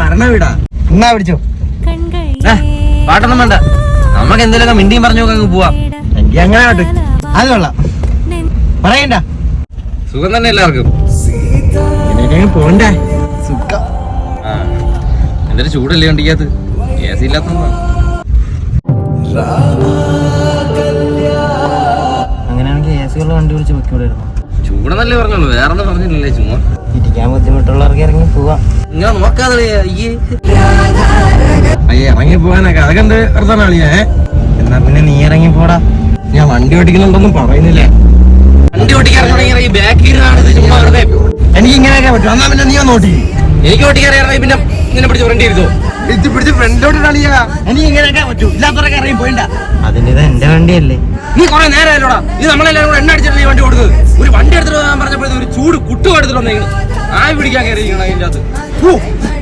മരണ വീടാ. എന്നാ പിടിച്ചോ? പാട്ടൊന്നും വേണ്ട. നമുക്ക് എന്തെങ്കിലും മിണ്ടിയും പറഞ്ഞു അങ്ങ് പോവാം. എനിക്ക് അങ്ങനെ ആട്ടെ അത് കൊള്ളാം. പറയണ്ട. സുഖം തന്നെ എല്ലാവർക്കും. പോണ്ടേ. സുഖം. ആ എന്തൊരു ചൂടല്ലേ ഉണ്ടിക്കാത്ത എ സി ഇല്ലാത്ത അങ്ങനെയാണെങ്കിൽ എ സി ഉള്ള വണ്ടി വിളിച്ച് പൊക്കിവിടായിരുന്നു ചൂടെന്നല്ലേ പറഞ്ഞോളൂ വേറെ ഒന്നും പറഞ്ഞില്ലല്ലേ നോക്കാതെ അയ്യേ ഇറങ്ങി പോകാനൊക്കെ. അതൊക്കെ എന്ത് എന്നാ പിന്നെ നീ ഇറങ്ങി പോടാ. ഞാൻ വണ്ടി ഓടിക്കുന്നുണ്ടൊന്നും പറയുന്നില്ല. വണ്ടി ഓടിക്കാൻ ഈ ബാക്കിൽ ചുമ്മാ വെറുതെ. എനിക്ക് ഇങ്ങനെയൊക്കെ പറ്റും. എന്നാ പിന്നെ നീ ഒന്ന് ഓട്ടി എനിക്ക് ഓടിക്കാൻ അറിയാം പിന്നെ ഇങ്ങനെ പിടിച്ച് ഫ്രണ്ട് ഇരുത്തോ പിടിച്ച് പിടിച്ച് ഫ്രണ്ടിലോട്ട് കളിയാ. എനിക്ക് ഇങ്ങനെയൊക്കെ പറ്റൂ. ഇല്ലാത്തവരൊക്കെ ഇറങ്ങി പോയിണ്ട. അതിന്റെ എന്റെ വണ്ടിയല്ലേ? നീ കുറെ നേരം ആയല്ലോടാ ഇത് നമ്മളെല്ലാരും കൂടെ എണ്ണ അടിച്ചിട്ട് ഈ വണ്ടി ഓടുന്നത്. ഒരു വണ്ടി എടുത്തിട്ട് പോകാൻ പറഞ്ഞപ്പോഴത്തെ ഒരു ചൂട് കുട്ടു എടുത്തിട്ട് വന്നേക്കുന്നു ആയി പിടിക്കാൻ കയറിയിരിക്കണം അതിന്റെ അകത്ത്. 呜